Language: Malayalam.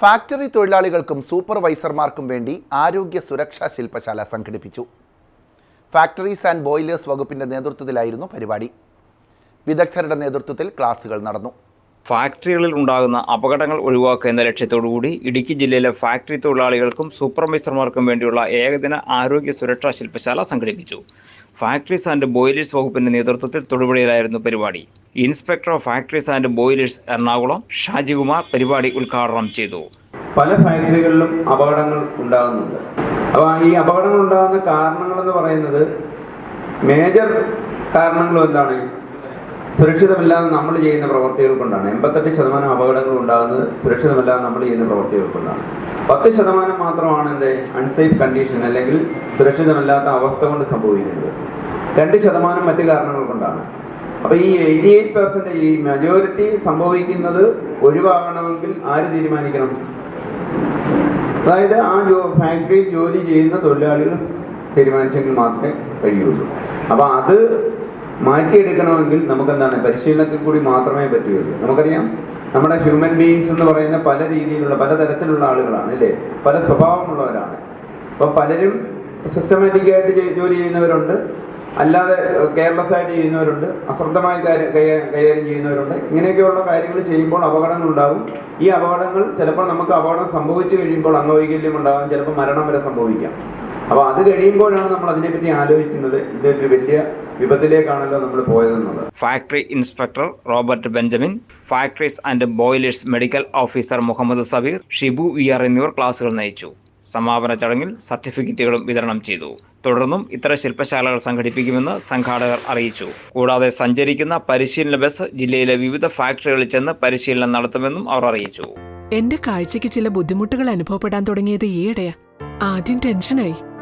ഫാക്ടറി തൊഴിലാളികൾക്കും സൂപ്പർവൈസർമാർക്കും വേണ്ടി ആരോഗ്യ സുരക്ഷാ ശില്പശാല സംഘടിപ്പിച്ചു. ഫാക്ടറീസ് ആൻഡ് ബോയിലേഴ്സ് വകുപ്പിന്റെ നേതൃത്വത്തിലായിരുന്നു പരിപാടി. വിദഗ്ധരുടെ നേതൃത്വത്തിൽ ക്ലാസുകൾ നടന്നു. ഫാക്ടറികളിൽ ഉണ്ടാകുന്ന അപകടങ്ങൾ ഒഴിവാക്കുക എന്ന ലക്ഷ്യത്തോടുകൂടി ഇടുക്കി ജില്ലയിലെ ഫാക്ടറി തൊഴിലാളികൾക്കും സൂപ്പർവൈസർമാർക്കും വേണ്ടിയുള്ള ഏകദിന ആരോഗ്യ സുരക്ഷാ ശില്പശാല സംഘടിപ്പിച്ചു. ഫാക്ടറീസ് ആൻഡ് ബോയിലേഴ്സ് വകുപ്പിന്റെ നേതൃത്വത്തിൽ തൊടുപുഴയിലായിരുന്നു പരിപാടി. Inspector of factories and boilers Ernakulam Shajikumar പരിപാടി ഉദ്ഘാടനം ചെയ്തു. പല ഫാക്ടറികളിലും അപകടങ്ങൾ ഉണ്ടാകുന്നുണ്ട്. അപ്പോൾ ഈ അപകടങ്ങൾ ഉണ്ടാകുന്ന കാരണങ്ങൾ എന്ന് പറയുന്നത് മേജർ കാരണങ്ങൾ എന്താണ് സുരക്ഷിതമല്ലാതെ നമ്മൾ ചെയ്യുന്ന പ്രവർത്തികൾ കൊണ്ടാണ്. എൺപത്തെട്ട് ശതമാനം അപകടങ്ങൾ ഉണ്ടാകുന്നത് സുരക്ഷിതമല്ലാതെ നമ്മൾ ചെയ്യുന്ന പ്രവർത്തികൾ കൊണ്ടാണ്. പത്ത് ശതമാനം മാത്രമാണ് എന്ത്? അൺസേഫ് കണ്ടീഷൻ അല്ലെങ്കിൽ സുരക്ഷിതമല്ലാത്ത അവസ്ഥ കൊണ്ട് സംഭവിക്കുന്നത്. രണ്ട് ശതമാനം മറ്റു കാരണങ്ങൾ കൊണ്ടാണ്. അപ്പൊ ഈ എയ്റ്റി എയ്റ്റ് പെർസെന്റ് ഈ മെജോറിറ്റി സംഭവിക്കുന്നത് ഒഴിവാകണമെങ്കിൽ ആര് തീരുമാനിക്കണം? അതായത് ആ ജോ ഫാക്ടറിയിൽ ജോലി ചെയ്യുന്ന തൊഴിലാളികൾ തീരുമാനിച്ചെങ്കിൽ മാത്രമേ കഴിയുള്ളൂ. അപ്പൊ അത് മാറ്റിയെടുക്കണമെങ്കിൽ നമുക്ക് എന്താണ് പരിശീലനത്തിൽ കൂടി മാത്രമേ പറ്റുകയുള്ളൂ. നമുക്കറിയാം നമ്മുടെ ഹ്യൂമൻ ബീങ്സ് എന്ന് പറയുന്ന പല രീതിയിലുള്ള പല തരത്തിലുള്ള ആളുകളാണ് അല്ലേ? പല സ്വഭാവമുള്ളവരാണ്. അപ്പൊ പലരും സിസ്റ്റമാറ്റിക്കായിട്ട് ജോലി ചെയ്യുന്നവരുണ്ട്. അല്ലാതെ കെയർലെസ് ആയിട്ട് ചെയ്യുന്നവരുണ്ട്. അശ്രദ്ധമായി കാര്യം- കൈകാര്യം ചെയ്യുന്നവരുണ്ട്. ഇങ്ങനെയൊക്കെയുള്ള കാര്യങ്ങൾ ചെയ്യുമ്പോൾ അപകടങ്ങൾ ഉണ്ടാകും ഈ അപകടങ്ങൾ ചിലപ്പോൾ നമുക്ക് അപകടം സംഭവിച്ചു കഴിയുമ്പോൾ അംഗവൈകല്യം ഉണ്ടാകും ചിലപ്പോൾ മരണം വരെ സംഭവിക്കാം. അപ്പൊ അത് കഴിയുമ്പോഴാണ് നമ്മൾ അതിനെപ്പറ്റി ആലോചിക്കുന്നത്. ഇതൊരു വലിയ വിപത്തിലേക്കാണല്ലോ നമ്മൾ പോയതെന്നുള്ളത്. Factory inspector Robert Benjamin factories and boilers medical officer Muhammad Sabeer Shibu V R എന്നിവർ ക്ലാസുകൾ നയിച്ചു. സമാപന ചടങ്ങിൽ സർട്ടിഫിക്കറ്റുകളും വിതരണം ചെയ്തു. തുടർന്നും ഇത്തരം ശില്പശാലകൾ സംഘടിപ്പിക്കുമെന്ന് സംഘാടകർ അറിയിച്ചു. കൂടാതെ സഞ്ചരിക്കുന്ന പരിശീലന ബസ് ജില്ലയിലെ വിവിധ ഫാക്ടറികളിൽ ചെന്ന് പരിശീലനം നടത്തുമെന്നും അവർ അറിയിച്ചു. എന്റെ കാഴ്ചയ്ക്ക് ചില ബുദ്ധിമുട്ടുകൾ അനുഭവപ്പെടാൻ തുടങ്ങിയത് ഈയിടെയാ. ആദ്യം ടെൻഷനായി